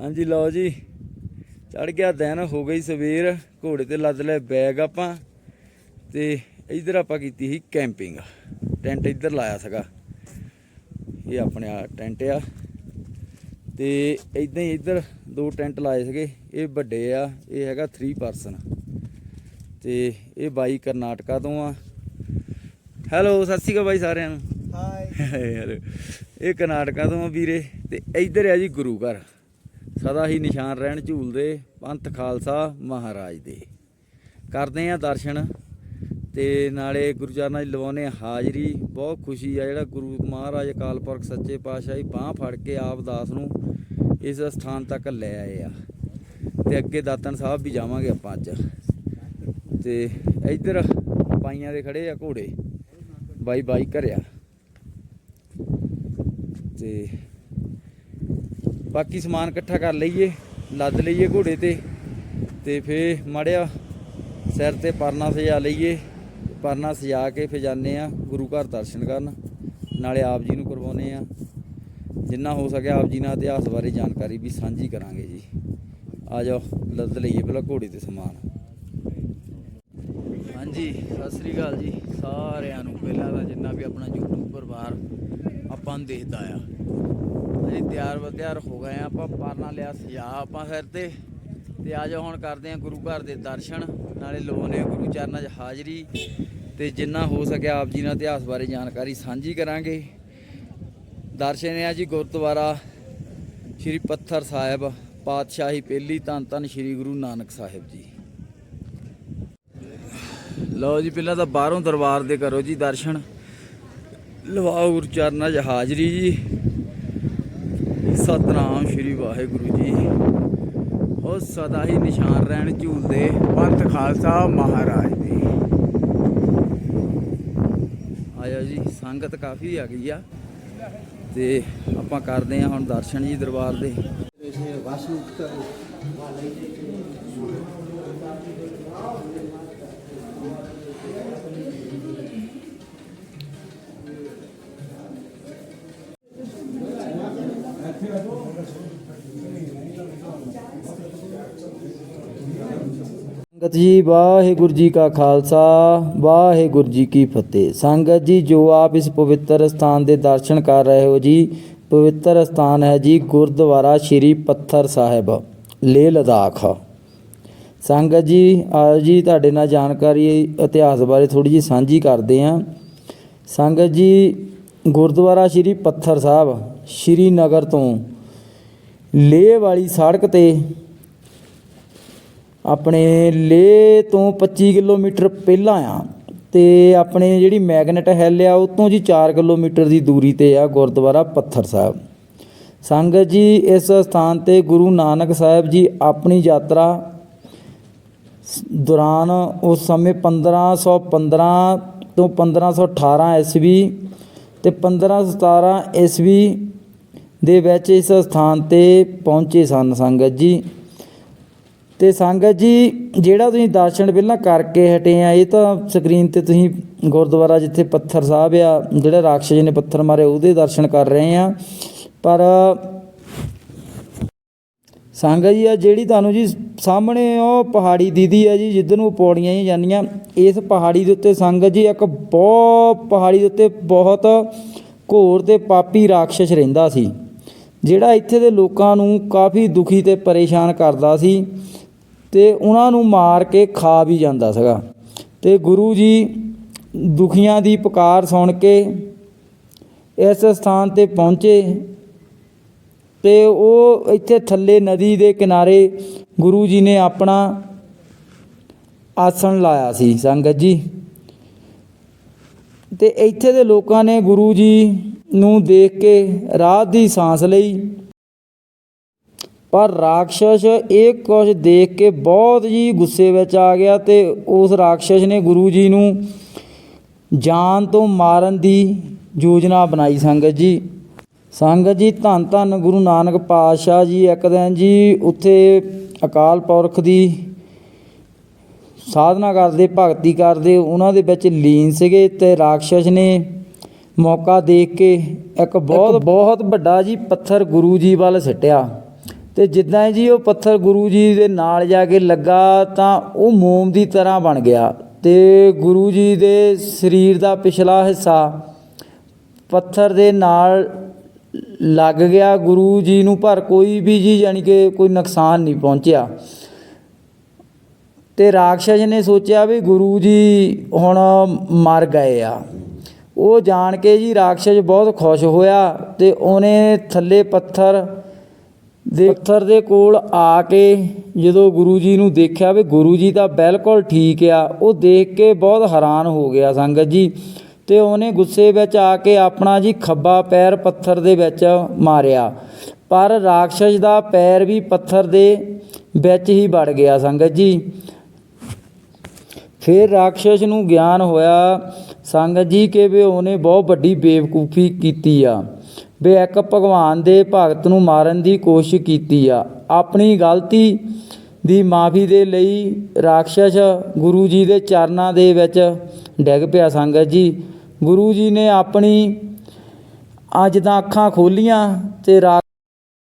ਹਾਂਜੀ ਲਓ ਜੀ ਚੜ ਗਿਆ ਦਿਨ ਹੋ ਗਈ ਸਵੇਰ ਘੋੜੇ ਤੇ ਲੱਦ ਲੈ ਬੈਗ ਆਪਾਂ ਤੇ ਇਧਰ ਆਪਾਂ ਕੀਤੀ ਸੀ ਕੈਂਪਿੰਗ ਟੈਂਟ ਇੱਧਰ ਲਾਇਆ ਸੀਗਾ। ਇਹ ਆਪਣੇ ਆ ਟੈਂਟ ਆ। ਤੇ ਇਦਾਂ ਹੀ ਇੱਧਰ ਦੋ ਟੈਂਟ ਲਾਏ ਸੀਗੇ ਇਹ ਵੱਡੇ ਆ ਇਹ ਹੈਗਾ 3 ਪਰਸਨ ਤੇ ਇਹ ਬਾਈ ਕਰਨਾਟਕਾ ਤੋਂ ਆ। ਹੈਲੋ ਸਤਿ ਸ਼੍ਰੀ ਅਕਾਲ ਬਾਈ ਸਾਰਿਆਂ ਨੂੰ। ਯਾਰ ਇਹ ਕਰਨਾਟਕਾ ਤੋਂ ਆ ਵੀਰੇ ਤੇ ਇੱਧਰ ਆ ਜੀ ਗੁਰੂ ਘਰ। ਸਦਾ ਹੀ ਨਿਸ਼ਾਨ ਰਹਿਣ ਝੂਲਦੇ ਪੰਥ ਖਾਲਸਾ ਮਹਾਰਾਜ ਦੇ। ਕਰਦੇ ਆ ਦਰਸ਼ਨ ਤੇ ਨਾਲੇ ਗੁਰੂ ਚਰਨਾਂ 'ਚ ਲਵਾਉਨੇ ਹਾਜ਼ਰੀ। ਬਹੁਤ ਖੁਸ਼ੀ ਆ ਜਿਹੜਾ ਗੁਰੂ ਮਹਾਰਾਜ ਅਕਾਲ ਪੁਰਖ ਸੱਚੇ ਪਾਤਸ਼ਾਹ ਜੀ ਬਾਹ ਫੜ ਕੇ ਆਪ ਦਾਸ ਨੂੰ ਇਸ ਸਥਾਨ ਤੱਕ ਲੈ ਆਏ ਆ। ਤੇ ਅੱਗੇ ਦਾਤਨ ਸਾਹਿਬ ਵੀ ਜਾਵਾਂਗੇ ਆਪਾਂ ਅੱਜ। ਤੇ ਇੱਧਰ ਬਾਈਆਂ ਦੇ ਖੜੇ ਆ ਘੋੜੇ। ਬਾਈ ਬਾਈ ਘਰਿਆ। ਤੇ ਬਾਕੀ ਸਮਾਨ ਇਕੱਠਾ ਕਰ ਲਈਏ, ਲੱਦ ਲਈਏ ਘੋੜੇ ਤੇ ਤੇ ਫੇ ਮੜਿਆ ਸਿਰ ਤੇ ਪਰਨਾ ਸਜਾ ਲਈਏ। ਪਰਨਾ ਸਜਾ ਕੇ ਫੇ ਜਾਂਦੇ ਆ ਗੁਰੂ ਘਰ ਦਰਸ਼ਨ ਕਰਨ। ਨਾਲੇ ਆਪ ਜੀ ਨੂੰ ਕਰਵਾਉਨੇ ਆ ਜਿੰਨਾ ਹੋ ਸਕਿਆ ਆਪ ਜੀ ਨਾਲ ਇਤਿਹਾਸ ਬਾਰੇ ਜਾਣਕਾਰੀ ਵੀ ਸਾਂਝੀ ਕਰਾਂਗੇ ਜੀ। ਆ ਜਾਓ, ਲੱਦ ਲਈਏ ਪਹਿਲਾਂ ਘੋੜੇ ਤੇ ਸਮਾਨ। ਹਾਂਜੀ, ਸਤਿ ਸ੍ਰੀ ਅਕਾਲ ਜੀ। ਸਾਰਿਆਂ ਨੂੰ ਪਹਿਲਾਂ ਤਾਂ ਜਿੰਨਾ ਵੀ ਆਪਣਾ YouTube ਪਰਿਵਾਰ, ਆਪਾਂ ਨੂੰ ਦੇਖਦਾ ਆ। ਅਸੀਂ ਤਿਆਰ ਬਤਿਆਰ ਹੋ ਗਏ ਆ, ਆਪਾਂ ਪਰਨਾ ਲਿਆ ਸਜਾ ਆਪਾਂ ਸਿਰ ਤੇ ਤੇ ਆ ਜਾਓ ਹੁਣ ਕਰਦੇ ਆ ਗੁਰੂ ਘਰ ਦੇ ਦਰਸ਼ਨ, ਨਾਲੇ ਲਵਾਉਨੇ ਆ ਗੁਰੂ ਚਰਨਾਂ 'ਚ ਹਾਜ਼ਰੀ, ਤੇ ਜਿੰਨਾ ਹੋ ਸਕਿਆ ਆਪ ਜੀ ਨਾਲ ਇਤਿਹਾਸ ਬਾਰੇ ਜਾਣਕਾਰੀ ਸਾਂਝੀ ਕਰਾਂਗੇ। ਦਰਸ਼ਨ ਆ ਜੀ ਗੁਰਦੁਆਰਾ ਸ਼੍ਰੀ ਪੱਥਰ ਸਾਹਿਬ, ਪਾਤਸ਼ਾਹੀ ਪਹਿਲੀ ਧੰਨ ਧੰਨ ਸ਼੍ਰੀ ਗੁਰੂ ਨਾਨਕ ਸਾਹਿਬ ਜੀ। ਲਓ ਜੀ, ਪਹਿਲਾਂ ਤਾਂ ਬਾਹਰੋਂ ਦਰਬਾਰ ਦੇ ਕਰੋ ਜੀ ਦਰਸ਼ਨ। ਲਵਾਓ ਗੁਰੂ ਚਰਨਾਂ 'ਚ ਹਾਜ਼ਰੀ ਜੀ। ਸਤਨਾਮ ਸ਼੍ਰੀ ਵਾਹਿਗੁਰੂ ਜੀ। ਉਹ ਸਦਾ ਹੀ ਨਿਸ਼ਾਨ ਰਹਿਣ ਝੂਲਦੇ ਪੰਥ ਖਾਲਸਾ ਮਹਾਰਾਜ ਦੇ। ਆਇਆ ਜੀ, ਸੰਗਤ ਕਾਫੀ ਆ ਗਈ ਆ। ਤੇ ਆਪਾਂ ਕਰਦੇ ਆ ਹੁਣ ਦਰਸ਼ਨ ਜੀ ਦਰਬਾਰ ਦੇ। ਸੰਗਤ ਜੀ, ਵਾਹਿਗੁਰੂ ਜੀ ਕਾ ਖਾਲਸਾ, ਵਾਹਿਗੁਰੂ ਜੀ ਕੀ ਫਤਿਹ। ਸੰਗਤ ਜੀ, ਜੋ ਆਪ ਇਸ ਪਵਿੱਤਰ ਸਥਾਨ ਦੇ ਦਰਸ਼ਨ ਕਰ ਰਹੇ ਹੋ ਜੀ, ਪਵਿੱਤਰ ਸਥਾਨ ਹੈ ਜੀ ਗੁਰਦੁਆਰਾ ਸ਼੍ਰੀ ਪੱਥਰ ਸਾਹਿਬ, ਲੇਹ ਲਦਾਖ। ਸੰਗਤ ਜੀ, ਆਓ ਜੀ ਤੁਹਾਡੇ ਨਾਲ ਜਾਣਕਾਰੀ, ਇਤਿਹਾਸ ਬਾਰੇ ਥੋੜੀ ਜੀ ਸਾਂਝੀ ਕਰਦੇ ਆਂ ਸੰਗਤ ਜੀ, ਗੁਰਦੁਆਰਾ ਸ਼੍ਰੀ ਪੱਥਰ ਸਾਹਿਬ ਸ਼੍ਰੀਨਗਰ ਤੋਂ ਲੇਹ ਵਾਲੀ ਸੜਕ ਤੇ ਆਪਣੇ ਲੇਹ ਤੋਂ 25 ਕਿਲੋਮੀਟਰ ਪਹਿਲਾਂ ਆ ਤੇ ਆਪਣੇ ਜਿਹੜੀ ਮੈਗਨੇਟ ਹੈਲ ਆ, ਉਹ ਤੋਂ ਜੀ 4 ਕਿਲੋਮੀਟਰ ਦੀ ਦੂਰੀ ਤੇ ਆ ਗੁਰਦੁਆਰਾ ਪੱਥਰ ਸਾਹਿਬ। ਸੰਗਤ ਜੀ, ਇਸ ਸਥਾਨ ਤੇ ਗੁਰੂ ਨਾਨਕ ਸਾਹਿਬ ਜੀ ਆਪਣੀ ਯਾਤਰਾ ਦੌਰਾਨ ਉਸ ਸਮੇਂ 1515 ਤੋਂ 1518 ਈਸਵੀ ਤੇ 1517 ਈਸਵੀ ਦੇ ਵਿੱਚ ਇਸ ਸਥਾਨ ਤੇ ਪਹੁੰਚੇ ਸਨ ਸੰਗਤ ਜੀ। ਤੇ ਸੰਗਤ ਜੀ, ਜਿਹੜਾ ਤੁਸੀਂ ਦਰਸ਼ਨ ਪਹਿਲਾਂ ਕਰਕੇ ਹਟੇ ਆ, ਇਹ ਤਾਂ ਸਕਰੀਨ ਤੇ ਤੁਸੀਂ ਗੁਰਦੁਆਰਾ ਜਿੱਥੇ ਪੱਥਰ ਸਾਹਿਬ ਆ, ਜਿਹੜਾ ਰਾਖਸ਼ ਜੀ ਨੇ ਪੱਥਰ ਮਾਰੇ, ਉਹਦੇ ਦਰਸ਼ਨ ਕਰ ਰਹੇ ਆ। ਪਰ ਸੰਗਤ ਜੀ, ਆ ਜਿਹੜੀ ਤੁਹਾਨੂੰ ਜੀ ਸਾਹਮਣੇ ਉਹ ਪਹਾੜੀ ਦੀਦੀ ਆ ਜੀ, ਜਿੱਧਰ ਨੂੰ ਪੌੜੀਆਂ ਹੀ ਜਾਂਦੀਆਂ, ਇਸ ਪਹਾੜੀ ਦੇ ਉੱਤੇ ਸੰਗਤ ਜੀ ਇੱਕ ਬਹੁਤ ਪਹਾੜੀ ਦੇ ਉੱਤੇ ਬਹੁਤ ਘੋਰ ਤੇ ਪਾਪੀ ਰਾਖਸ਼ ਰਹਿੰਦਾ ਸੀ, ਜਿਹੜਾ ਇੱਥੇ ਦੇ ਲੋਕਾਂ ਨੂੰ ਕਾਫੀ ਦੁਖੀ ਤੇ ਪਰੇਸ਼ਾਨ ਕਰਦਾ ਸੀ। ਤੇ ਉਹਨਾਂ ਨੂੰ ਮਾਰ ਕੇ ਖਾ ਵੀ ਜਾਂਦਾ ਸੀਗਾ। ਤੇ ਗੁਰੂ ਜੀ ਦੁਖੀਆਂ ਦੀ ਪੁਕਾਰ ਸੁਣ ਕੇ ਇਸ ਸਥਾਨ ਤੇ ਪਹੁੰਚੇ ਤੇ ਉਹ ਇੱਥੇ ਥੱਲੇ ਨਦੀ ਦੇ ਕਿਨਾਰੇ ਗੁਰੂ ਜੀ ਨੇ ਆਪਣਾ ਆਸਣ ਲਾਇਆ ਸੀ ਸੰਗਤ ਜੀ। ਤੇ ਇੱਥੇ ਦੇ ਲੋਕਾਂ ਨੇ ਗੁਰੂ ਜੀ ਨੂੰ ਦੇਖ ਕੇ ਰਾਤ ਦੀ ਸਾਂਸ ਲਈ ਪਰ ਰਾਖਸ਼ ਇਹ ਕੁਝ ਦੇਖ ਕੇ ਬਹੁਤ ਜੀ ਗੁੱਸੇ ਵਿੱਚ ਆ ਗਿਆ ਤੇ ਉਸ ਰਾਖਸ਼ ਨੇ ਗੁਰੂ ਜੀ ਨੂੰ ਜਾਨ ਤੋਂ ਮਾਰਨ ਦੀ ਯੋਜਨਾ ਬਣਾਈ ਸੰਗਤ ਜੀ। ਸੰਗਤ ਜੀ, ਧੰਨ ਧੰਨ ਗੁਰੂ ਨਾਨਕ ਪਾਤਸ਼ਾਹ ਜੀ, ਇੱਕ ਦਿਨ ਜੀ ਉੱਥੇ ਅਕਾਲ ਪੁਰਖ ਦੀ ਸਾਧਨਾ ਕਰਦੇ, ਭਗਤੀ ਕਰਦੇ, ਉਹਨਾਂ ਦੇ ਵਿੱਚ ਲੀਨ ਸੀਗੇ ਤੇ ਰਾਖਸ਼ ਨੇ ਮੌਕਾ ਦੇਖ ਕੇ ਇੱਕ ਬਹੁਤ ਬਹੁਤ ਵੱਡਾ ਜੀ ਪੱਥਰ ਗੁਰੂ ਜੀ ਵੱਲ ਸਿੱਟਿਆ। ਤੇ ਜਿੱਦਾਂ ਜੀ ਉਹ ਪੱਥਰ ਗੁਰੂ ਜੀ ਦੇ ਨਾਲ ਜਾ ਕੇ ਲੱਗਾ ਤਾਂ ਉਹ ਮੋਮ ਦੀ ਤਰ੍ਹਾਂ ਬਣ ਗਿਆ ਤੇ ਗੁਰੂ ਜੀ ਦੇ ਸਰੀਰ ਦਾ ਪਿਛਲਾ ਹਿੱਸਾ ਪੱਥਰ ਦੇ ਨਾਲ ਲੱਗ ਗਿਆ। ਗੁਰੂ ਜੀ ਨੂੰ ਪਰ ਕੋਈ ਵੀ ਜੀ ਯਾਨੀ ਕਿ ਕੋਈ ਨੁਕਸਾਨ ਨਹੀਂ ਪਹੁੰਚਿਆ। ਤੇ ਰਾਖਸ਼ ਨੇ ਸੋਚਿਆ ਵੀ ਗੁਰੂ ਜੀ ਹੁਣ ਮਰ ਗਏ ਆ। ਉਹ ਜਾਣ ਕੇ ਜੀ ਰਾਖਸ਼ ਬਹੁਤ ਖੁਸ਼ ਹੋਇਆ ਤੇ ਉਹਨੇ ਥੱਲੇ ਪੱਥਰ ਪੱਥਰ ਦੇ ਕੋਲ ਆ ਕੇ ਜਦੋਂ ਗੁਰੂ ਜੀ ਨੂੰ ਦੇਖਿਆ ਵੀ ਗੁਰੂ ਜੀ ਤਾਂ ਬਿਲਕੁਲ ਠੀਕ ਆ, ਉਹ ਦੇਖ ਕੇ ਬਹੁਤ ਹੈਰਾਨ ਹੋ ਗਿਆ ਸੰਗਤ ਜੀ। ਤੇ ਉਹਨੇ ਗੁੱਸੇ ਵਿੱਚ ਆ ਕੇ ਆਪਣਾ ਜੀ ਖੱਬਾ ਪੈਰ ਪੱਥਰ ਦੇ ਵਿੱਚ ਮਾਰਿਆ। ਪਰ ਰਾਖਸ਼ ਦਾ ਪੈਰ ਵੀ ਪੱਥਰ ਦੇ ਵਿੱਚ ਹੀ ਵੜ ਗਿਆ ਸੰਗਤ ਜੀ। ਫਿਰ ਰਾਖਸ਼ ਨੂੰ ਗਿਆਨ ਹੋਇਆ ਸੰਗਤ ਜੀ ਕਿ ਵੀ ਉਹਨੇ ਬਹੁਤ ਵੱਡੀ ਬੇਵਕੂਫੀ ਕੀਤੀ ਆ। ਵੀ ਭਗਵਾਨ ਦੇ ਭਗਤ ਨੂੰ ਮਾਰਨ ਦੀ ਕੋਸ਼ਿਸ਼ ਕੀਤੀ ਆ। ਆਪਣੀ ਗਲਤੀ ਦੀ ਮਾਫੀ ਦੇ ਲਈ ਰਾਖਸ਼ ਗੁਰੂ ਜੀ ਦੇ ਚਰਨਾਂ ਦੇ ਵਿੱਚ ਡਿੱਗ ਪਿਆ ਸੰਗਤ ਜੀ। ਗੁਰੂ ਜੀ ਨੇ ਆਪਣੀ ਅੱਜ ਤਾਂ ਅੱਖਾਂ ਖੋਲੀਆਂ ਤੇ ਰਾ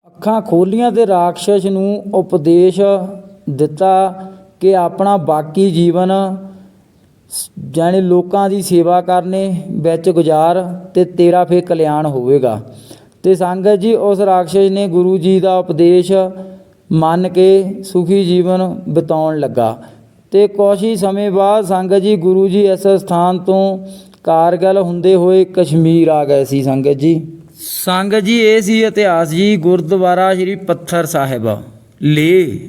ਅੱਖਾਂ ਖੋਲੀਆਂ ਤੇ ਰਾਖਸ਼ ਨੂੰ ਉਪਦੇਸ਼ ਦਿੱਤਾ ਕਿ ਆਪਣਾ ਬਾਕੀ ਜੀਵਨ ਜਾਣੀ ਲੋਕਾਂ ਦੀ ਸੇਵਾ ਕਰਨੇ ਵਿੱਚ ਗੁਜ਼ਾਰ ਅਤੇ ਤੇਰਾ ਫਿਰ ਕਲਿਆਣ ਹੋਵੇਗਾ। ਅਤੇ ਸੰਗਤ ਜੀ, ਉਸ ਰਾਖਸ਼ ਨੇ ਗੁਰੂ ਜੀ ਦਾ ਉਪਦੇਸ਼ ਮੰਨ ਕੇ ਸੁਖੀ ਜੀਵਨ ਬਿਤਾਉਣ ਲੱਗਾ। ਅਤੇ ਕੁਛ ਹੀ ਸਮੇਂ ਬਾਅਦ ਸੰਗਤ ਜੀ, ਗੁਰੂ ਜੀ ਇਸ ਸਥਾਨ ਤੋਂ ਕਾਰਗਲ ਹੁੰਦੇ ਹੋਏ ਕਸ਼ਮੀਰ ਆ ਗਏ ਸੀ ਸੰਗਤ ਜੀ। ਸੰਗਤ ਜੀ, ਇਹ ਸੀ ਇਤਿਹਾਸ ਜੀ, ਗੁਰਦੁਆਰਾ ਸ੍ਰੀ ਪੱਥਰ ਸਾਹਿਬ ਲੇ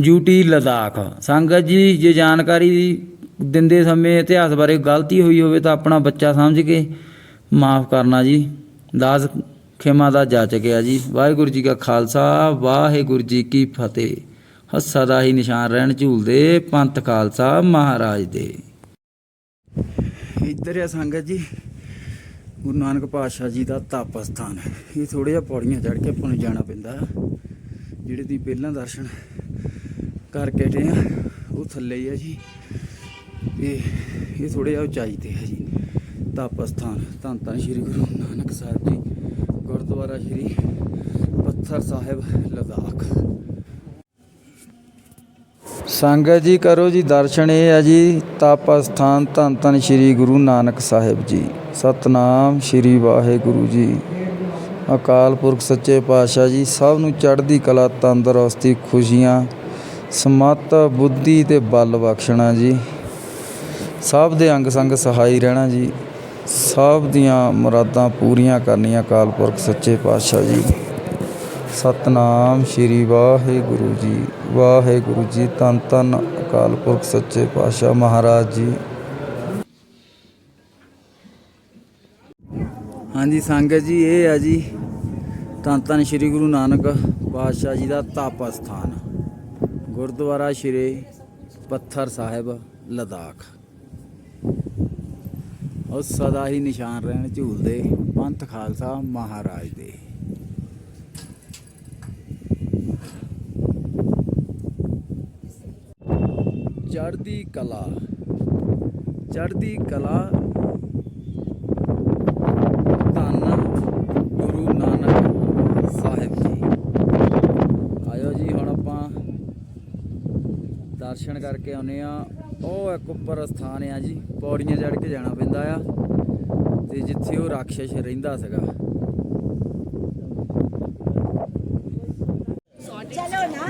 ਯੂਟੀ ਲਦਾਖ। ਸੰਗਤ ਜੀ, ਜੇ ਜਾਣਕਾਰੀ ਦਿੰਦੇ ਸਮੇਂ ਇਤਿਹਾਸ ਬਾਰੇ ਗਲਤੀ ਹੋਈ ਹੋਵੇ ਤਾਂ ਆਪਣਾ ਬੱਚਾ ਸਮਝ ਕੇ ਮਾਫ ਕਰਨਾ ਜੀ। ਦਾਸ ਖਿਮਾ ਦਾ ਜਾ ਚੁੱਕਿਆ ਜੀ। ਵਾਹਿਗੁਰੂ ਜੀ ਕਾ ਖਾਲਸਾ, ਵਾਹਿਗੁਰੂ ਜੀ ਕੀ ਫਤਿਹ। ਹੱਸਾ ਦਾ ਹੀ ਨਿਸ਼ਾਨ ਰਹਿਣ ਝੂਲਦੇ ਪੰਥ ਖਾਲਸਾ ਮਹਾਰਾਜ ਦੇ। ਇੱਧਰ ਆ ਸੰਗਤ ਜੀ। ਗੁਰੂ ਨਾਨਕ ਪਾਤਸ਼ਾਹ ਜੀ ਦਾ ਤਪ ਸਥਾਨ ਇਹ ਥੋੜੇ ਜਿਹਾ ਪੌੜੀਆਂ ਚੜ੍ਹ ਕੇ ਆਪਾਂ ਨੂੰ ਜਾਣਾ ਪੈਂਦਾ। ਜਿਹੜੇ ਦੀ ਪਹਿਲਾਂ ਦਰਸ਼ਨ ਕਰਕੇ ਹਟੇ ਆ, ਉਹ ਥੱਲੇ ਹੀ ਆ ਜੀ। ਇਹ ਇਹ ਥੋੜੇ ਜਿਹਾ ਉਚਾਈ ਤੇ ਹੈ ਜੀ। ਤਪ ਸਥਾਨ ਧੰਨ ਧੰਨ ਸ਼੍ਰੀ ਗੁਰੂ ਨਾਨਕ ਸਾਹਿਬ ਜੀ। ਗੁਰਦੁਆਰਾ ਸ਼੍ਰੀ ਪੱਥਰ ਸਾਹਿਬ, ਲਦਾਖ। ਸੰਗਤ ਜੀ, ਕਰੋ ਜੀ ਦਰਸ਼ਨ ਇਹ ਹੈ ਜੀ। ਤਪ ਸਥਾਨ ਧੰਨ ਧੰਨ ਸ਼੍ਰੀ ਗੁਰੂ ਨਾਨਕ ਸਾਹਿਬ ਜੀ। ਸਤਨਾਮ ਸ਼੍ਰੀ ਵਾਹਿਗੁਰੂ ਜੀ। ਅਕਾਲ ਪੁਰਖ ਸੱਚੇ ਪਾਤਸ਼ਾਹ ਜੀ, ਸਭ ਨੂੰ ਚੜ੍ਹਦੀ ਕਲਾ, ਤੰਦਰੁਸਤੀ, ਖੁਸ਼ੀਆਂ, ਸਮਤ, ਬੁੱਧੀ ਤੇ ਬਲ ਬਖਸ਼ਣਾ ਜੀ। ਸਭ ਦੇ ਅੰਗ ਸੰਗ ਸਹਾਈ ਰਹਿਣਾ ਜੀ। ਸਭ ਦੀਆਂ ਮੁਰਾਦਾਂ ਪੂਰੀਆਂ ਕਰਨੀਆਂ ਅਕਾਲ ਪੁਰਖ ਸੱਚੇ ਪਾਤਸ਼ਾਹ ਜੀ। ਸਤਨਾਮ ਸ਼੍ਰੀ ਵਾਹਿਗੁਰੂ ਜੀ। ਵਾਹਿਗੁਰੂ ਜੀ ਧੰਨ ਧੰਨ ਅਕਾਲ ਪੁਰਖ ਸੱਚੇ ਪਾਤਸ਼ਾਹ ਮਹਾਰਾਜ ਜੀ। ਹਾਂਜੀ ਸੰਗਤ ਜੀ, ਇਹ ਆ ਜੀ ਧੰਨ ਧੰਨ ਸ਼੍ਰੀ ਗੁਰੂ ਨਾਨਕ ਪਾਤਸ਼ਾਹ ਜੀ ਦਾ ਤਪ ਸਥਾਨ ਗੁਰਦੁਆਰਾ ਸ਼੍ਰੀ ਪੱਥਰ ਸਾਹਿਬ, ਲਦਾਖ। ਉਹ ਸਦਾ ਹੀ ਨਿਸ਼ਾਨ ਰਹਿਣ ਝੂਲਦੇ ਪੰਥ ਖਾਲਸਾ ਮਹਾਰਾਜ ਦੇ। ਚੜ੍ਹਦੀ ਕਲਾ ਚੜ੍ਹਦੀ ਕਲਾ ਧੰਨ ਗੁਰੂ ਨਾਨਕ ਸਾਹਿਬ ਜੀ ਆਇਓ ਜੀ ਹੁਣ ਆਪਾਂ ਦਰਸ਼ਨ ਕਰਕੇ ਆਉਨੇ ਆ ਉਹ ਇੱਕ ਉੱਪਰ ਸਥਾਨ ਆ ਜੀ ਪੌੜੀਆਂ ਚੜ੍ਹ ਕੇ ਜਾਣਾ ਪੈਂਦਾ ਆ। ਤੇ ਜਿੱਥੇ ਉਹ ਰਾਖਸ਼ ਰਹਿੰਦਾ ਸੀਗਾ।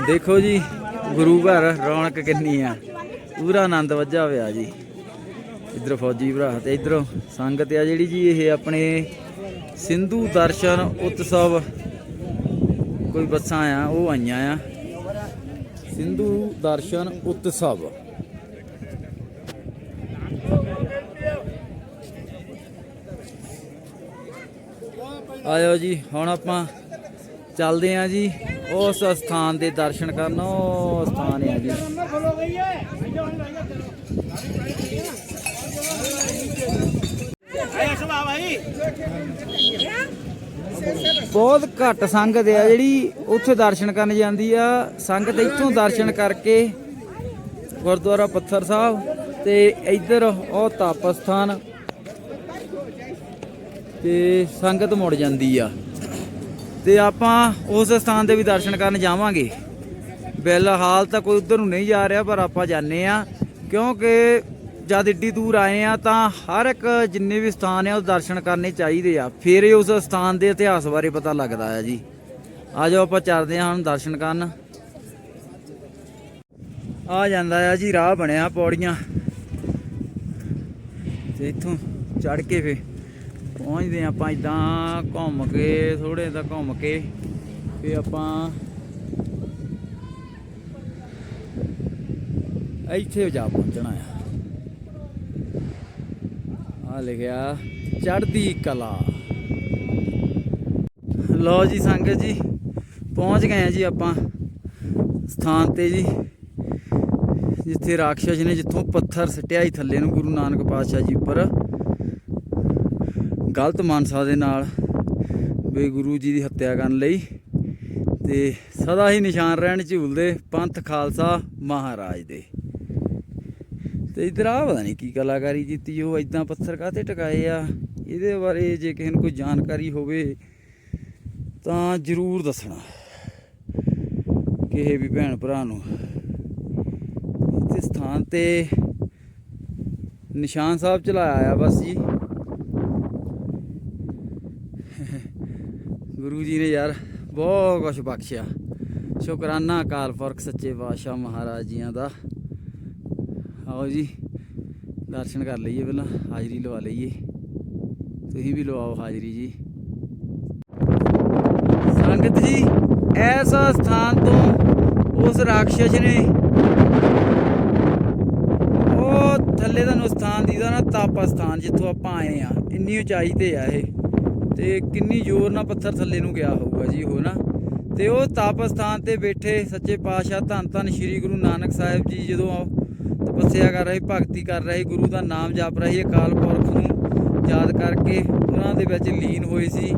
ਦੇਖੋ ਜੀ ਗੁਰੂ ਘਰ ਰੌਣਕ ਕਿੰਨੀ ਆ। ਪੂਰਾ ਆਨੰਦ ਵੱਜਾ ਹੋਇਆ ਜੀ। ਇਧਰ ਫੌਜੀ ਭਰਾ ਤੇ ਇਧਰੋਂ ਸੰਗਤ ਆ ਜਿਹੜੀ ਜੀ ਇਹ ਆਪਣੇ ਸਿੰਧੂ ਦਰਸ਼ਨ ਉਤਸਵ ਕੋਈ ਬੱਸਾਂ ਆ ਉਹ ਆਈਆਂ ਆ। ਸਿੰਧੂ ਦਰਸ਼ਨ ਉਤਸਵ ਆਇਓ ਜੀ, ਹੁਣ ਆਪਾਂ ਚੱਲਦੇ ਆ ਜੀ, ਉਸ ਸਥਾਨ ਦੇ ਦਰਸ਼ਨ ਕਰਨ, ਉਹ ਸਥਾਨ ਆ ਜੀ। ਬਹੁਤ ਘੱਟ ਸੰਗਤ ਆ ਜਿਹੜੀ ਉੱਥੇ ਦਰਸ਼ਨ ਕਰਨ ਜਾਂਦੀ ਆ। ਸੰਗਤ ਇੱਥੋਂ ਦਰਸ਼ਨ ਕਰਕੇ ਗੁਰਦੁਆਰਾ ਪੱਥਰ ਸਾਹਿਬ ਤੇ ਇੱਧਰ ਉਹ ਤਪ ਸਥਾਨ ਤੇ ਸੰਗਤ ਮੁੜ ਜਾਂਦੀ ਆ। ਤੇ ਆਪਾਂ ਉਸ ਸਥਾਨ ਦੇ ਵੀ ਦਰਸ਼ਨ ਕਰਨ ਜਾਵਾਂਗੇ। ਫਿਲਹਾਲ ਤਾਂ ਕੋਈ ਉਧਰ ਨੂੰ ਨਹੀਂ ਜਾ ਰਿਹਾ, ਪਰ ਆਪਾਂ ਜਾਣੇ ਆ। ਕਿਉਂਕਿ ਜਦ ਏਡੀ ਦੂਰ ਆਏ ਆ ਤਾਂ ਹਰ ਇੱਕ ਜਿੰਨੇ ਵੀ ਸਥਾਨ ਆ ਉਹ ਦਰਸ਼ਨ ਕਰਨੇ ਚਾਹੀਦੇ ਆ। ਫਿਰ ਹੀ ਉਸ ਸਥਾਨ ਦੇ ਇਤਿਹਾਸ ਬਾਰੇ ਪਤਾ ਲੱਗਦਾ ਆ ਜੀ। ਆ ਜਾਓ ਆਪਾਂ ਚੱਲਦੇ ਹਾਂ ਹੁਣ ਦਰਸ਼ਨ ਕਰਨ। ਆ ਜਾਂਦਾ ਆ ਜੀ, ਰਾਹ ਬਣਿਆ ਪੌੜੀਆਂ। ਤੇ ਇੱਥੋਂ ਚੜ ਕੇ ਫੇ ਪਹੁੰਚਦੇ ਹਾਂ ਆਪਾਂ ਇਦਾਂ ਘੁੰਮ ਕੇ ਥੋੜੇ ਤਾਂ ਘੁੰਮ ਕੇ ਫੇ ਆਪਾਂ ਇੱਥੇ ਜਾ ਪਹੁੰਚਣਾ ਆ। ਆ ਲਿਖਿਆ ਚੜ੍ਹਦੀ ਕਲਾ। ਲਓ ਜੀ ਸੰਗਤ ਜੀ, ਪਹੁੰਚ ਗਏ ਆ ਜੀ ਆਪਾਂ ਸਥਾਨ ਤੇ ਜੀ, ਜਿੱਥੇ ਰਾਖਸ਼ ਨੇ ਜਿੱਥੋਂ ਪੱਥਰ ਸਟਿਆ ਹੀ ਥੱਲੇ ਨੂੰ ਗੁਰੂ ਨਾਨਕ ਪਾਤਸ਼ਾਹ ਜੀ ਉੱਪਰ। ਗਲਤ ਮਾਨਸਾ ਦੇ ਨਾਲ ਵੀ ਗੁਰੂ ਜੀ ਦੀ ਹੱਤਿਆ ਕਰਨ ਲਈ ਤੇ ਸਦਾ ਹੀ ਨਿਸ਼ਾਨ ਰਹਿਣ ਝੂਲਦੇ ਪੰਥ ਖਾਲਸਾ ਮਹਾਰਾਜ ਦੇ। ਤੇ ਇਧਰ ਆ ਪਤਾ ਨਹੀਂ ਕੀ ਕਲਾਕਾਰੀ ਕੀਤੀ, ਉਹ ਇਦਾਂ ਪੱਥਰ ਕਾਤੇ ਟਿਕਾਏ ਆ? ਇਹਦੇ ਬਾਰੇ ਜੇ ਕਿਸੇ ਨੂੰ ਕੋਈ ਜਾਣਕਾਰੀ ਹੋਵੇ ਤਾਂ ਜਰੂਰ ਦੱਸਣਾ ਕਿਸੇ ਵੀ ਭੈਣ ਭਰਾ ਨੂੰ। ਇਸ ਸਥਾਨ ਤੇ ਨਿਸ਼ਾਨ ਸਾਹਿਬ ਚਲਾਇਆ ਆ ਬਸ ਜੀ। ਗੁਰੂ ਜੀ ਨੇ ਯਾਰ ਬਹੁਤ ਕੁਝ ਬਖਸ਼ਿਆ। ਸ਼ੁਕਰਾਨਾ ਅਕਾਲ ਪੁਰਖ ਸੱਚੇ ਪਾਤਸ਼ਾਹ ਮਹਾਰਾਜ ਜੀਆਂ ਦਾ। ਆਓ ਜੀ, ਦਰਸ਼ਨ ਕਰ ਲਈਏ ਪਹਿਲਾਂ, ਹਾਜ਼ਰੀ ਲਵਾ ਲਈਏ। ਤੁਸੀਂ ਵੀ ਲਵਾਓ ਹਾਜ਼ਰੀ ਜੀ। ਸੰਗਤ ਜੀ, ਇਸ ਸਥਾਨ ਤੋਂ ਉਸ ਰਾਖਸ਼ ਨੇ ਉਹ ਥੱਲੇ ਤੁਹਾਨੂੰ ਨੂੰ ਸਥਾਨ ਦੀਦਾ ਨਾ, ਤਾਪਾ ਸਥਾਨ, ਜਿੱਥੋਂ ਆਪਾਂ ਆਏ ਆ। ਇੰਨੀ ਉਚਾਈ ਤੇ ਆ ਇਹ। ਤੇ ਕਿੰਨੀ ਜ਼ੋਰ ਨਾਲ ਪੱਥਰ ਥੱਲੇ ਨੂੰ ਗਿਆ ਹੋਊਗਾ ਜੀ ਉਹ ਨਾ। ਤੇ ਉਹ ਤਾਪ ਸਥਾਨ ਤੇ ਬੈਠੇ ਸੱਚੇ ਪਾਤਸ਼ਾਹ ਧੰਨ ਧੰਨ ਸ੍ਰੀ ਗੁਰੂ ਨਾਨਕ ਸਾਹਿਬ ਜੀ, ਜਦੋਂ ਤਪੱਸਿਆ ਕਰ ਰਹੇ, ਭਗਤੀ ਕਰ ਰਹੇ, ਗੁਰੂ ਦਾ ਨਾਮ ਜਪ ਰਹੇ, ਅਕਾਲ ਪੁਰਖ ਨੂੰ ਯਾਦ ਕਰਕੇ ਉਹਨਾਂ ਦੇ ਵਿੱਚ ਲੀਨ ਹੋਏ ਸੀ,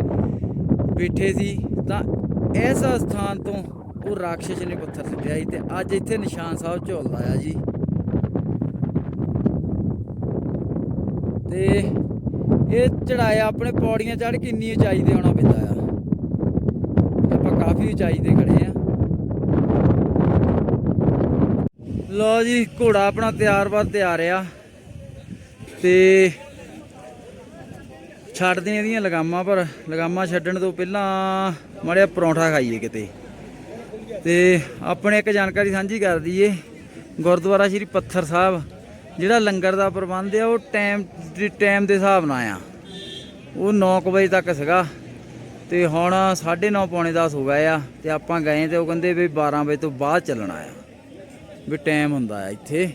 ਬੈਠੇ ਸੀ, ਤਾਂ ਇਸ ਸਥਾਨ ਤੋਂ ਉਹ ਰਾਖਸ਼ ਨੇ ਪੱਥਰ ਸੁੱਟਿਆ ਸੀ ਤੇ ਅੱਜ ਇੱਥੇ ਨਿਸ਼ਾਨ ਸਾਹਿਬ ਝੋਲਦਾ ਆ ਜੀ। ਤੇ ਇਹ ਚੜਾਇਆ ਆਪਣੇ ਪੌੜੀਆਂ ਚੜ ਕੇ ਇੰਨੀ ਉਚਾਈ ਤੇ ਆਉਣਾ ਪੈਂਦਾ ਆ। ਆਪਾਂ ਕਾਫੀ ਉਚਾਈ ਤੇ ਖੜੇ ਆ। ਲਓ ਜੀ, ਘੋੜਾ ਆਪਣਾ ਤਿਆਰ ਬਰ ਤਿਆਰ ਆ ਤੇ ਛੱਡਦੇ ਇਹਦੀਆਂ ਲਗਾਮਾਂ ਪਰ, ਲਗਾਮਾਂ ਛੱਡਣ ਤੋਂ ਪਹਿਲਾਂ ਮੜਿਆ ਪਰੌਂਠਾ ਖਾਈਏ ਕਿਤੇ। ਤੇ ਆਪਣੇ ਇੱਕ ਜਾਣਕਾਰੀ ਸਾਂਝੀ ਕਰ ਦਈਏ, ਗੁਰਦੁਆਰਾ ਸ਼੍ਰੀ ਪੱਥਰ ਸਾਹਿਬ, ਜਿਹੜਾ ਲੰਗਰ ਦਾ ਪ੍ਰਬੰਧ ਆ, ਉਹ ਟਾਈਮ ਟਾਈਮ ਦੇ ਹਿਸਾਬ ਨਾਲ ਆ। ਉਹ 9 ਵਜੇ ਤੱਕ ਸੀਗਾ। ਤੇ ਹੁਣ 9:30 ਪੌਣੇ 10 ਹੋ ਗਏ ਆ, ਤੇ ਆਪਾਂ ਗਏ ਤੇ ਉਹ ਕਹਿੰਦੇ ਵੀ 12 ਵਜੇ ਤੋਂ ਬਾਅਦ ਚੱਲਣਾ ਆ। ਵੀ ਟਾਈਮ ਹੁੰਦਾ ਆ ਇੱਥੇ।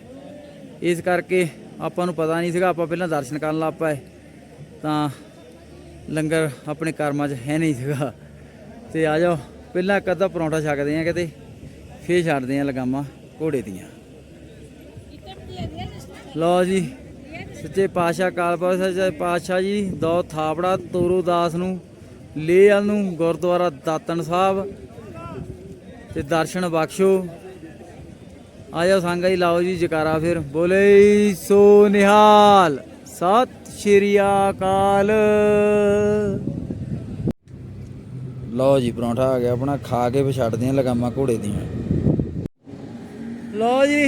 ਇਸ ਕਰਕੇ ਆਪਾਂ ਨੂੰ ਪਤਾ ਨਹੀਂ ਸੀਗਾ, ਆਪਾਂ ਪਹਿਲਾਂ ਦਰਸ਼ਨ ਕਰਨ ਲੱਗ ਪਏ। ਤਾਂ ਲੰਗਰ ਆਪਣੇ ਕਰਮਾਂ 'ਚ ਹੈ ਨਹੀਂ ਸੀਗਾ। ਤੇ ਆ ਜਾਓ, ਪਹਿਲਾਂ ਇੱਕ ਅੱਧਾ ਪਰੌਂਠਾ ਛਕਦੇ ਆ ਕਿਤੇ, ਫੇਰ ਛੱਡਦੇ ਆ ਲਗਾਮਾਂ ਘੋੜੇ ਦੀਆਂ। ਲਓ ਜੀ, ਸੱਚੇ ਪਾਤਸ਼ਾਹ ਕਾਲਪੁਰ ਸੱਚੇ ਪਾਤਸ਼ਾਹ ਜੀ, ਦੋ ਥਾਪੜਾ ਤੋਰੋ ਦਾਸ ਨੂੰ ਲੇਅਲ ਨੂੰ, ਗੁਰਦੁਆਰਾ ਦਾਤਨ ਸਾਹਿਬ। ਤੇ ਦਰਸ਼ਨ ਬਖਸ਼ੋ। ਆਜੋ ਸੰਗਾ ਹੀ ਲਾਓ ਜੀ ਜਕਾਰਾ ਫਿਰ। ਬੋਲੇ ਸੋ ਨਿਹਾਲ। ਸਤਿ ਸ਼੍ਰੀ ਅਕਾਲ। ਲਓ ਜੀ ਪਰੌਂਠਾ ਆ ਗਿਆ ਆਪਣਾ। ਖਾ ਕੇ ਵਿਛੜਦੇ ਆ ਲਗਾਮਾਂ ਘੋੜੇ ਦੀਆਂ। ਲਓ ਜੀ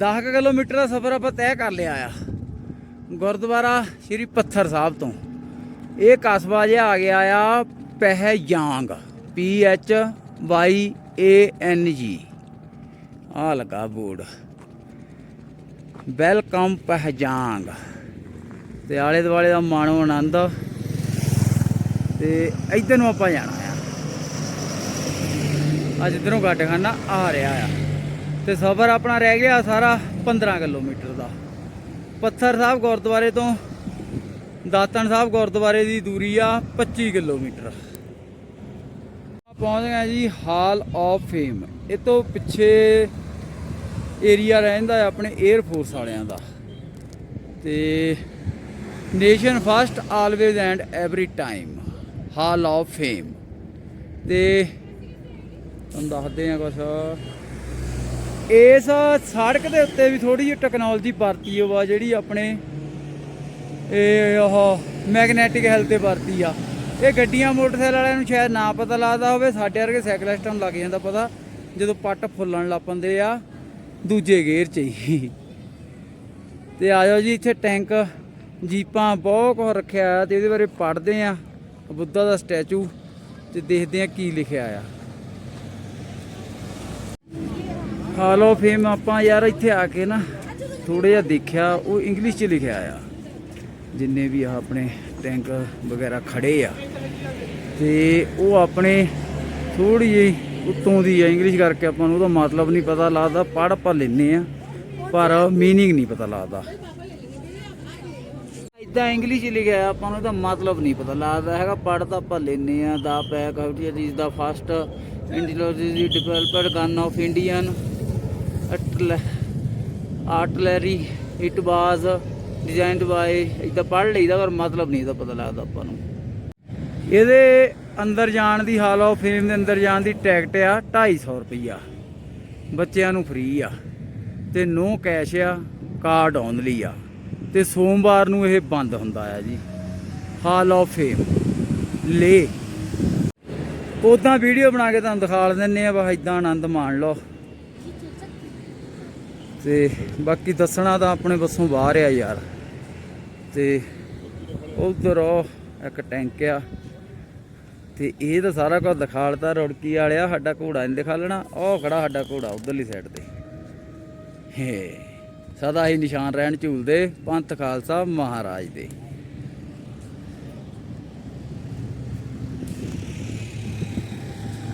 10 ਕੁ ਕਿਲੋਮੀਟਰ ਦਾ ਸਫ਼ਰ ਆਪਾਂ ਤੈਅ ਕਰ ਲਿਆ ਆ। ਗੁਰਦੁਆਰਾ ਸ਼੍ਰੀ ਪੱਥਰ ਸਾਹਿਬ ਤੋਂ। ਇਹ ਕਸਬਾ ਜਿਹਾ ਆ ਗਿਆ ਆ ਪਹਿਯਾਂਗ। ਪੀ ਐਚ ਵਾਈ ਏ ਐਨ ਜੀ ਆ ਲਗਾ ਬੋਰਡ। ਵੈਲਕਮ ਪਹਿਜਾਂਗ ਤੇ ਆਲੇ ਦੁਆਲੇ ਦਾ ਮਾਣੋ ਆਨੰਦ। ਤੇ ਇੱਧਰ ਨੂੰ ਆਪਾਂ ਜਾਣਾ ਆ। ਅੱਜ ਇਧਰੋਂ ਗੱਡਖਾਨਾ ਆ ਰਿਹਾ ਆ। ਤੇ ਸਫ਼ਰ ਆਪਣਾ ਰਹਿ ਗਿਆ ਸਾਰਾ 15 ਕਿਲੋਮੀਟਰ ਦਾ। ਪੱਥਰ ਸਾਹਿਬ ਗੁਰਦੁਆਰੇ ਤੋਂ ਦਾਤਨ ਸਾਹਿਬ ਗੁਰਦੁਆਰੇ ਦੀ ਦੂਰੀ ਆ 25 ਕਿਲੋਮੀਟਰ। ਪਹੁੰਚ ਗਏ ਜੀ ਹਾਲ ਆਫ ਫੇਮ ਇਹ ਤੋਂ ਪਿੱਛੇ ਏਰੀਆ ਰਹਿੰਦਾ ਆਪਣੇ 에ਅਰ ਫੋਰਸ ਵਾਲਿਆਂ ਦਾ। ਤੇ nation first always and every time hall of fame ਤੇ ਤੁਹਾਨੂੰ ਦੱਸਦੇ ਆ ਕੁਛ। ਇਸ ਸੜਕ ਦੇ ਉੱਤੇ ਵੀ ਥੋੜੀ ਜਿਹੀ ਟੈਕਨੋਲੋਜੀ ਵਰਤੀ ਹੋਆ ਜਿਹੜੀ ਆਪਣੇ ਇਹ ਉਹ ਮੈਗਨੈਟਿਕ ਹੈਲਥ ਤੇ ਵਰਤੀ ਆ। ਇਹ ਗੱਡੀਆਂ ਮੋਟਰਸਾਈਕਲ ਵਾਲਿਆਂ ਨੂੰ ਸ਼ਾਇਦ ਨਾ ਪਤਾ ਲੱਗਦਾ ਹੋਵੇ, ਸਾਡੇ ਵਰਗੇ ਸਾਈਕਲਿਸਟਾਂ ਨੂੰ ਲੱਗ ਜਾਂਦਾ ਪਤਾ, ਜਦੋਂ ਪੱਟ ਫੁੱਲਣ ਲੱਗ ਪੈਂਦੇ ਆ, ਦੂਜੇ ਗੇਅਰ 'ਚ ਹੀ। ਤੇ ਆਜੋ ਜੀ ਇੱਥੇ ਟੈਂਕ, ਜੀਪਾਂ ਬਹੁਤ ਕੁਝ ਰੱਖਿਆ ਆ ਤੇ ਇਹਦੇ ਬਾਰੇ ਪੜ੍ਹਦੇ ਆ, ਬੁੱਧਾ ਦਾ ਸਟੈਚੂ ਤੇ ਦੇਖਦੇ ਆ ਕੀ ਲਿਖਿਆ ਆ। ਹਾਲੋ ਫੇਮ ਆਪਾਂ ਯਾਰ ਇੱਥੇ ਆ ਕੇ ਨਾ ਥੋੜਾ ਜਿਹਾ ਦੇਖਿਆ, ਉਹ ਇੰਗਲਿਸ਼ 'ਚ ਲਿਖਿਆ ਆ। ਜਿੰਨੇ ਵੀ ਆ ਆਪਣੇ ਟੈਂਕ ਵਗੈਰਾ ਖੜੇ ਆ, ਤੇ ਉਹ ਆਪਣੇ ਥੋੜੀ ਜਿਹੀ ਉੱਤੋਂ ਦੀ ਆ ਇੰਗਲਿਸ਼ ਕਰਕੇ ਆਪਾਂ ਨੂੰ ਉਹਦਾ ਮਤਲਬ ਨਹੀਂ ਪਤਾ ਲੱਗਦਾ, ਪੜ੍ਹ ਆਪਾਂ ਲੈਨੇ ਆ, ਪਰ ਮੀਨਿੰਗ ਨਹੀਂ ਪਤਾ ਲੱਗਦਾ। ਇਦਾਂ ਇੰਗਲਿਸ਼ ਲਿਖਿਆ ਆਪਾਂ ਨੂੰ ਉਹਦਾ ਮਤਲਬ ਨਹੀਂ ਪਤਾ ਲੱਗਦਾ ਹੈਗਾ, ਪੜ੍ਹ ਤਾਂ ਆਪਾਂ ਲੈਨੇ ਆ, the pack out is the first intelligence developed gun of Indian artillery it was designed by ਇਦਾਂ ਪੜ੍ਹ ਲਈਦਾ, ਪਰ ਮਤਲਬ ਨਹੀਂ ਇਹਦਾ ਪਤਾ ਲੱਗਦਾ ਆਪਾਂ ਨੂੰ। ਇਹਦੇ ਅੰਦਰ ਜਾਣ ਦੀ ਹਾਲ ਆਫ ਫੇਮ ਦੇ ਅੰਦਰ ਜਾਣ ਦੀ ਟਿਕਟ ਆ 250 ਰੁਪਈਆ। ਬੱਚਿਆਂ ਨੂੰ ਫ੍ਰੀ ਆ। ਤੇ ਨੋ ਕੈਸ਼ ਆ ਕਾਰਡ ਓਨਲੀ ਆ। ਤੇ ਸੋਮਵਾਰ ਨੂੰ ਇਹ ਬੰਦ ਹੁੰਦਾ ਆ ਜੀ। ਹਾਲ ਆਫ ਫੇਮ ਲੇ। ਉਦਾਂ ਵੀਡੀਓ ਬਣਾ ਕੇ ਤੁਹਾਨੂੰ ਦਿਖਾ ਦਿੰਨੇ ਆ, ਬਸ ਇਦਾਂ ਆਨੰਦ ਮਾਣ ਲਓ। ਤੇ ਬਾਕੀ ਦੱਸਣਾ ਤਾਂ ਆਪਣੇ ਬੱਸੋਂ ਬਾਹਰ ਆ ਯਾਰ। ਤੇ ਉਧਰ ਉਹ ਇੱਕ ਟੈਂਕ ਆ। ਤੇ ਇਹ ਤਾਂ ਸਾਰਾ ਕੁਝ ਦਿਖਾਲਤਾ ਰੁੜਕੀ ਵਾਲਿਆ, ਸਾਡਾ ਘੋੜਾ ਨਹੀਂ ਦਿਖਾ ਲੈਣਾ। ਉਹ ਖੜਾ ਸਾਡਾ ਘੋੜਾ ਉਧਰਲੀ ਸਾਈਡ ਤੇ। ਹੇ, ਸਦਾ ਹੀ ਨਿਸ਼ਾਨ ਰਹਿਣ ਝੂਲਦੇ ਪੰਥ ਖਾਲਸਾ ਮਹਾਰਾਜ ਦੇ।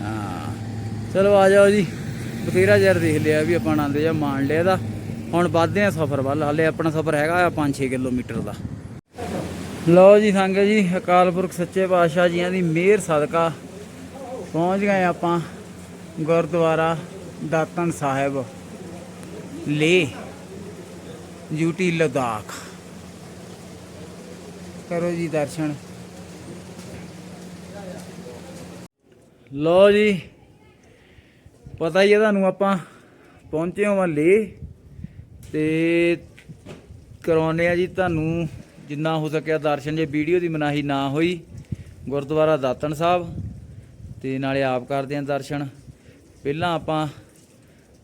ਹਾਂ, ਚਲੋ ਆ ਜਾਓ ਜੀ। ਬਥੇਰਾ ਜਰ ਦੇਖ ਲਿਆ ਵੀ ਆਪਾਂ ਆਨੰਦ ਜਿਹਾ ਮਾਣ ਲਿਆ ਦਾ ਹੁਣ ਵੱਧਦੇ ਆ ਸਫ਼ਰ ਵੱਲ। ਹਾਲੇ ਆਪਣਾ ਸਫ਼ਰ ਹੈਗਾ ਆ 5-6 ਕਿਲੋਮੀਟਰ ਦਾ। ਲਓ ਜੀ ਸੰਗ ਜੀ, ਅਕਾਲ ਪੁਰਖ ਸੱਚੇ ਪਾਤਸ਼ਾਹ ਜੀਆਂ ਦੀ ਮਿਹਰ ਸਦਕਾ ਪਹੁੰਚ ਗਏ ਆਪਾਂ ਗੁਰਦੁਆਰਾ ਦਾਤਨ ਸਾਹਿਬ। ਲੇ ਯੂਟੀ ਲਦਾਖ। ਕਰੋ ਜੀ ਦਰਸ਼ਨ। ਲਓ ਜੀ ਪਤਾ ਹੀ ਹੈ ਤੁਹਾਨੂੰ ਆਪਾਂ ਪਹੁੰਚੇ ਹਾਂ ਲੇ ਤੇ ਕਰਾਉਨੇ ਆ ਜੀ ਤੁਹਾਨੂੰ ਜਿੰਨਾ ਹੋ ਸਕਿਆ ਦਰਸ਼ਨ, ਜੇ ਵੀਡੀਓ ਦੀ ਮਨਾਹੀ ਨਾ ਹੋਈ, ਗੁਰਦੁਆਰਾ ਦਾਤਨ ਸਾਹਿਬ ਤੇ ਨਾਲੇ ਆਪ ਕਰਦੇ ਆਂ ਦਰਸ਼ਨ। ਪਹਿਲਾਂ ਆਪਾਂ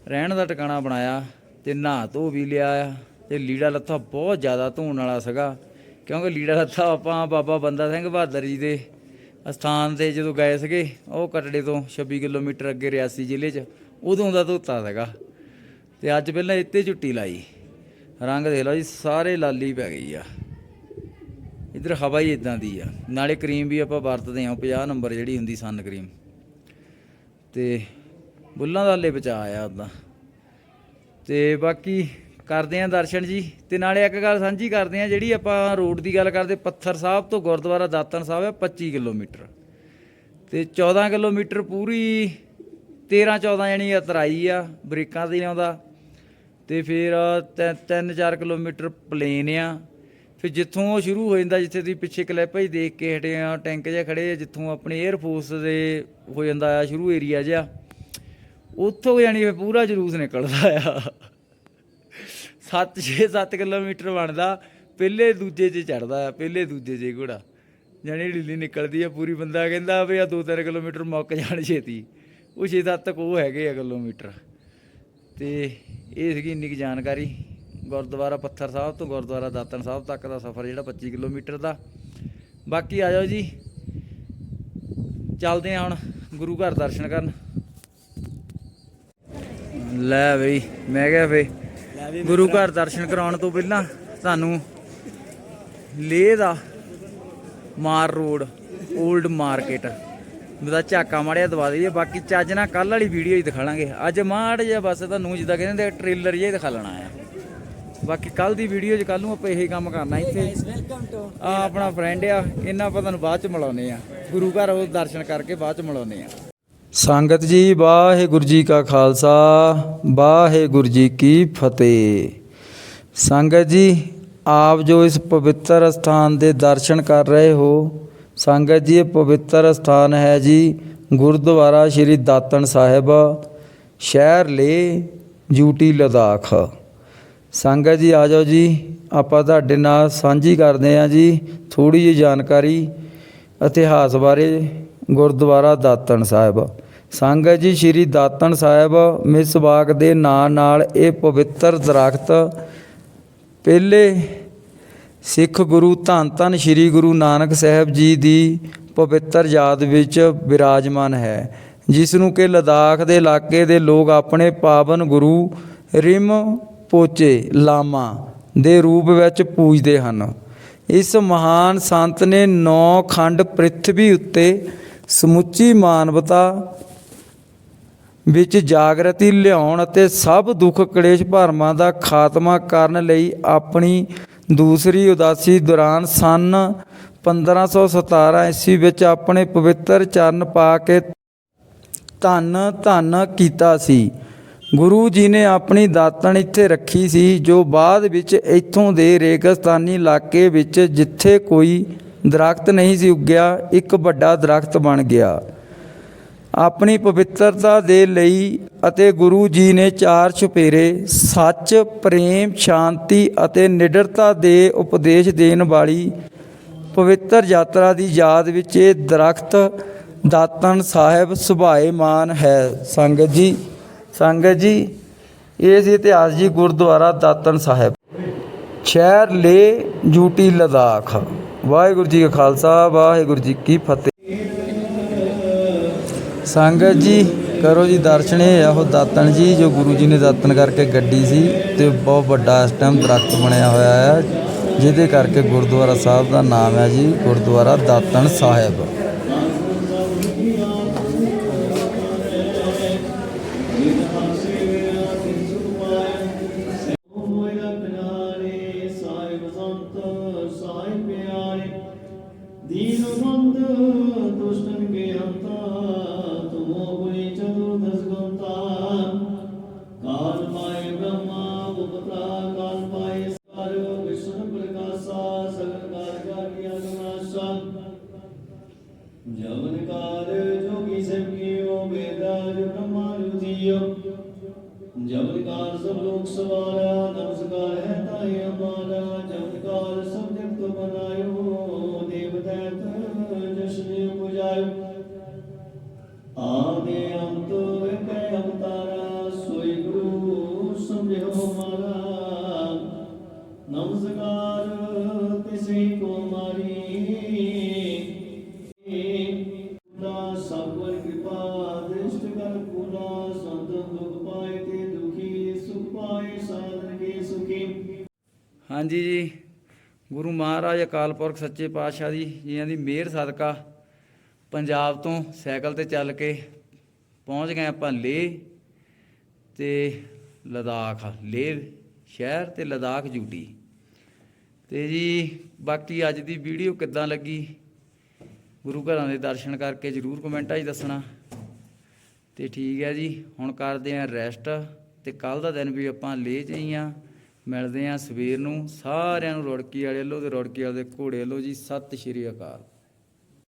ਰਹਿਣ ਦਾ ਟਿਕਾਣਾ ਬਣਾਇਆ ਤੇ ਨਹਾ ਧੋ ਵੀ ਲਿਆ ਆ ਤੇ ਲੀੜਾ ਲੱਥਾ ਬਹੁਤ ਜ਼ਿਆਦਾ ਧੋਣ ਵਾਲਾ ਸੀਗਾ, ਕਿਉਂਕਿ ਲੀੜਾ ਲੱਥਾ ਆਪਾਂ ਬਾਬਾ ਬੰਦਾ ਸਿੰਘ ਬਹਾਦਰ ਜੀ ਦੇ ਅਸਥਾਨ ਤੇ ਜਦੋਂ ਗਏ ਸੀਗੇ, ਉਹ ਕਟੜੇ ਤੋਂ 26 ਕਿਲੋਮੀਟਰ ਅੱਗੇ ਰਿਆਸੀ ਜ਼ਿਲ੍ਹੇ 'ਚ, ਉਦੋਂ ਦਾ ਧੋਤਾ ਸੀਗਾ। ਤੇ ਅੱਜ ਪਹਿਲਾਂ ਇੱਥੇ ਝੁੱਟੀ ਲਾਈ। ਰੰਗ ਦੇਖ ਲਓ ਜੀ, ਸਾਰੇ ਲਾਲੀ ਪੈ ਗਈ ਆ। ਇਧਰ ਹਵਾ ਹੀ ਇਦਾਂ ਦੀ ਆ। ਨਾਲੇ ਕਰੀਮ ਵੀ ਆਪਾਂ ਵਰਤਦੇ ਹਾਂ 50 ਨੰਬਰ ਜਿਹੜੀ ਹੁੰਦੀ ਸਨ ਕਰੀਮ। ਤੇ ਬੁੱਲਾਂ ਦਾ ਹਲੇ ਬਚਾ ਆ ਉਦਾਂ ਤੇ ਬਾਕੀ ਕਰਦੇ ਆਂ ਦਰਸ਼ਨ ਜੀ ਤੇ ਨਾਲੇ ਇੱਕ ਗੱਲ ਸਾਂਝੀ ਕਰਦੇ ਆਂ, ਜਿਹੜੀ ਆਪਾਂ ਰੋਡ ਦੀ ਗੱਲ ਕਰਦੇ, ਪੱਥਰ ਸਾਹਿਬ ਤੋਂ ਗੁਰਦੁਆਰਾ ਦਾਤਨ ਸਾਹਿਬ ਹੈ 25 ਕਿਲੋਮੀਟਰ। ਤੇ 14 ਕਿਲੋਮੀਟਰ ਪੂਰੀ 13 14 ਯਾਨੀ ਅਤਰਾਈ ਆ, ਬ੍ਰੇਕਾਂ ਤੇ ਆਉਂਦਾ ਤੇ ਫਿਰ 3-4 ਕਿਲੋਮੀਟਰ ਪਲੇਨ ਆ। ਫਿਰ ਜਿੱਥੋਂ ਉਹ ਸ਼ੁਰੂ ਹੋ ਜਾਂਦਾ, ਜਿੱਥੇ ਤੁਸੀਂ ਪਿੱਛੇ ਕਲਿੱਪ ਹੀ ਦੇਖ ਕੇ ਹਟੇ ਆ, ਟੈਂਕ ਜਿਹਾ ਖੜੇ ਆ, ਜਿੱਥੋਂ ਆਪਣੇ 에ਅਰ ਫੋਰਸ ਦੇ ਹੋ ਜਾਂਦਾ ਆ, ਸ਼ੁਰੂ ਏਰੀਆ ਜਿਹਾ। ਉੱਥੋਂ ਯਾਨੀ ਪੂਰਾ ਜਲੂਸ ਨਿਕਲਦਾ ਆ। 7 6 7 ਕਿਲੋਮੀਟਰ ਬਣਦਾ, ਪਹਿਲੇ ਦੂਜੇ 'ਚ ਚੜਦਾ ਆ ਪਹਿਲੇ ਦੂਜੇ 'ਚ ਘੋੜਾ। ਜਾਨੀ ਢਿੱਲੀ ਨਿਕਲਦੀ ਆ, ਪੂਰੀ ਬੰਦਾ ਕਹਿੰਦਾ ਵੀ ਆ 2-3 ਕਿਲੋਮੀਟਰ ਮੁੱਕ ਜਾਣ ਛੇਤੀ। ਉਹ 6-7 ਤੱਕ ਉਹ ਹੈਗੇ ਆ ਕਿਲੋਮੀਟਰ। ਤੇ ਇਹ ਸੀਗੀ ਇੰਨੀ ਕੁ ਜਾਣਕਾਰੀ। ਗੁਰਦੁਆਰਾ ਪੱਥਰ ਸਾਹਿਬ ਤੋਂ ਗੁਰਦੁਆਰਾ ਦਾਤਨ ਸਾਹਿਬ ਤੱਕ ਦਾ ਸਫ਼ਰ ਜਿਹੜਾ 25 ਕਿਲੋਮੀਟਰ ਦਾ। ਬਾਕੀ ਆ ਜਾਓ ਜੀ। ਚੱਲਦੇ ਆ ਹੁਣ ਗੁਰੂ ਘਰ ਦਰਸ਼ਨ ਕਰਨ। ਲੈ ਬਈ, ਮੈਂ ਕਿਹਾ ਫੇ ਗੁਰੂ ਘਰ ਦਰਸ਼ਨ ਕਰਾਉਣ ਤੋਂ ਪਹਿਲਾਂ ਤੁਹਾਨੂੰ ਲੇਹ ਦਾ ਮਾਰ ਰੋਡ 올ਡ ਮਾਰਕੀਟ ਦਾ ਝਾਕਾ ਮਾੜਿਆ ਦਵਾ ਦਈਏ ਬਾਕੀ ਚੱਜ ਨਾਲ ਕੱਲ ਵਾਲੀ ਵੀਡੀਓ ਹੀ ਦਿਖਾਲਾਂਗੇ ਅੱਜ ਮਾੜ ਜਿਹਾ ਬਸ ਤੁਹਾਨੂੰ ਜਿੱਦਾਂ ਕਹਿੰਦੇ ਟ੍ਰੇਲਰ ਜਿਹਾ ਦਿਖਾ ਲੈਣਾ ਆ। ਬਾਕੀ ਕੱਲ ਦੀ ਵੀਡੀਓ 'ਚ ਕੱਲ ਨੂੰ ਆਪਾਂ ਇਹੀ ਕੰਮ ਕਰਨਾ ਇੱਥੇ। ਆ ਆਪਣਾ ਫਰੈਂਡ ਆ ਇਹਨਾਂ ਆਪਾਂ ਤੁਹਾਨੂੰ ਬਾਅਦ 'ਚ ਮਿਲਾਉਨੇ ਆ। ਗੁਰੂ ਘਰ ਉਹ ਦਰਸ਼ਨ ਕਰਕੇ ਬਾਅਦ 'ਚ ਮਿਲਾਉਨੇ ਆ। ਸੰਗਤ ਜੀ, ਵਾਹਿਗੁਰੂ ਜੀ ਕਾ ਖਾਲਸਾ, ਵਾਹਿਗੁਰੂ ਜੀ ਕੀ ਫਤਿਹ। ਸੰਗਤ ਜੀ, ਆਪ ਜੋ ਇਸ ਪਵਿੱਤਰ ਸਥਾਨ ਦੇ ਦਰਸ਼ਨ ਕਰ ਰਹੇ ਹੋ, ਸੰਗਤ ਜੀ, ਇਹ ਪਵਿੱਤਰ ਸਥਾਨ ਹੈ ਜੀ, ਗੁਰਦੁਆਰਾ ਸ਼੍ਰੀ ਦਾਤਨ ਸਾਹਿਬ, ਸ਼ਹਿਰ ਲੇ ਯੂਟੀ ਲਦਾਖ। ਸੰਗਤ ਜੀ, ਆ ਜਾਓ ਜੀ, ਆਪਾਂ ਤੁਹਾਡੇ ਨਾਲ ਸਾਂਝੀ ਕਰਦੇ ਹਾਂ ਜੀ ਥੋੜੀ ਜਿਹੀ ਜਾਣਕਾਰੀ ਇਤਿਹਾਸ ਬਾਰੇ, ਗੁਰਦੁਆਰਾ ਦਾਤਣ ਸਾਹਿਬ। ਸੰਗਤ ਜੀ ਸ੍ਰੀ ਦਾਤਣ ਸਾਹਿਬ ਮਿਸਬਾਗ ਦੇ ਨਾਂ ਨਾਲ ਇਹ ਪਵਿੱਤਰ ਦਰਖਤ ਪਹਿਲੇ ਸਿੱਖ ਗੁਰੂ ਧੰਨ ਧੰਨ ਸ੍ਰੀ ਗੁਰੂ ਨਾਨਕ ਸਾਹਿਬ ਜੀ ਦੀ ਪਵਿੱਤਰ ਯਾਦ ਵਿੱਚ ਵਿਰਾਜਮਾਨ ਹੈ ਜਿਸ ਨੂੰ ਕਿ ਲਦਾਖ ਦੇ ਇਲਾਕੇ ਦੇ ਲੋਕ ਆਪਣੇ ਪਾਵਨ ਗੁਰੂ ਰਿਮ ਪੋਚੇ ਲਾਮਾ ਦੇ ਰੂਪ ਵਿੱਚ ਪੂਜਦੇ ਹਨ। ਇਸ ਮਹਾਨ ਸੰਤ ਨੇ ਨੌ ਖੰਡ ਪ੍ਰਿਥਵੀ ਉੱਤੇ ਸਮੁੱਚੀ ਮਾਨਵਤਾ ਵਿੱਚ ਜਾਗਰਤੀ ਲਿਆਉਣ ਅਤੇ ਸਭ ਦੁੱਖ ਕਲੇਸ਼ ਭਰਮਾਂ ਦਾ ਖਾਤਮਾ ਕਰਨ ਲਈ ਆਪਣੀ ਦੂਸਰੀ ਉਦਾਸੀ ਦੌਰਾਨ ਸਨ 1517 ਈਸਵੀ ਵਿੱਚ ਆਪਣੇ ਪਵਿੱਤਰ ਚਰਨ ਪਾ ਕੇ ਧੰਨ ਧੰਨ ਕੀਤਾ ਸੀ। ਗੁਰੂ ਜੀ ਨੇ ਆਪਣੀ ਦਾਤਣ ਇੱਥੇ ਰੱਖੀ ਸੀ, ਜੋ ਬਾਅਦ ਵਿੱਚ ਇੱਥੋਂ ਦੇ ਰੇਗਿਸਤਾਨੀ ਇਲਾਕੇ ਵਿੱਚ ਜਿੱਥੇ ਕੋਈ ਦਰਖਤ ਨਹੀਂ ਸੀ ਉੱਗਿਆ, ਇੱਕ ਵੱਡਾ ਦਰਖਤ ਬਣ ਗਿਆ। ਆਪਣੀ ਪਵਿੱਤਰਤਾ ਦੇ ਲਈ ਅਤੇ ਗੁਰੂ ਜੀ ਨੇ ਚਾਰ ਛੁਪੇਰੇ, ਸੱਚ, ਪ੍ਰੇਮ, ਸ਼ਾਂਤੀ ਅਤੇ ਨਿਡਰਤਾ ਦੇ ਉਪਦੇਸ਼ ਦੇਣ ਵਾਲੀ ਪਵਿੱਤਰ ਯਾਤਰਾ ਦੀ ਯਾਦ ਵਿੱਚ ਇਹ ਦਰਖਤ ਦਾਤਨ ਸਾਹਿਬ ਸੁਭਾਏਮਾਨ ਹੈ। ਸੰਗਤ ਜੀ ਸੰਗਤ ਜੀ ਇਸ ਇਤਿਹਾਸ ਜੀ ਗੁਰਦੁਆਰਾ ਦਾਤਨ ਸਾਹਿਬ। ਸ਼ਹਿਰ ਲੇ ਜੂਟੀ ਲਦਾਖ। ਵਾਹਿਗੁਰੂ ਜੀ ਕਾ ਖਾਲਸਾ, ਵਾਹਿਗੁਰੂ ਜੀ ਕੀ ਫਤਿਹ। ਸੰਗਤ ਜੀ, ਕਰੋ ਜੀ ਦਰਸ਼ਨ, ਇਹ ਆ ਉਹ ਦਾਤਣ ਜੀ, ਜੋ ਗੁਰੂ ਜੀ ਨੇ ਦਾਤਣ ਕਰਕੇ ਗੱਡੀ ਸੀ ਤੇ ਬਹੁਤ ਵੱਡਾ ਇਸ ਟਾਈਮ ਦਰਖਤ ਬਣਿਆ ਹੋਇਆ ਹੈ, ਜਿਹਦੇ ਕਰਕੇ ਗੁਰਦੁਆਰਾ ਸਾਹਿਬ ਦਾ ਨਾਮ ਹੈ ਜੀ, ਗੁਰਦੁਆਰਾ ਦਾਤਣ ਸਾਹਿਬ। ਹਾਂਜੀ ਜੀ, ਗੁਰੂ ਮਹਾਰਾਜ ਅਕਾਲ ਪੁਰਖ ਸੱਚੇ ਪਾਤਸ਼ਾਹ ਜੀ ਜੀਆਂ ਦੀ ਮਿਹਰ ਸਦਕਾ ਪੰਜਾਬ ਤੋਂ ਸਾਈਕਲ ਤੇ ਚੱਲ ਕੇ ਪਹੁੰਚ ਗਏ ਆਪਾਂ ਲੇਹ ਤੇ ਲਦਾਖ, ਲੇਹ ਸ਼ਹਿਰ ਤੇ ਲਦਾਖ ਯੂਟੀ ਤੇ ਜੀ, ਬਾਕੀ ਅੱਜ ਦੀ ਵੀਡੀਓ ਕਿੱਦਾਂ ਲੱਗੀ? ਗੁਰੂ ਘਰਾਂ ਦੇ ਦਰਸ਼ਨ ਕਰਕੇ ਜਰੂਰ ਕਮੈਂਟਾਂ 'ਚ ਦੱਸਣਾ। ਤੇ ਠੀਕ ਹੈ ਜੀ, ਹੁਣ ਕਰਦੇ ਆਂ ਰੈਸਟ ਤੇ ਕੱਲ ਦਾ ਦਿਨ ਵੀ ਆਪਾਂ ਲੇ ਚ ਹੀ ਆ ਮਿਲਦੇ ਆਂ ਸਵੇਰ ਨੂੰ, ਸਾਰਿਆਂ ਨੂੰ ਰੁੜਕੀ ਵਾਲੇ ਵੱਲੋਂ ਤੇ ਰੁੜਕੀ ਵਾਲੇ ਦੇ ਘੋੜੇ ਵੱਲੋਂ ਜੀ, ਸਤਿ ਸ਼੍ਰੀ ਅਕਾਲ।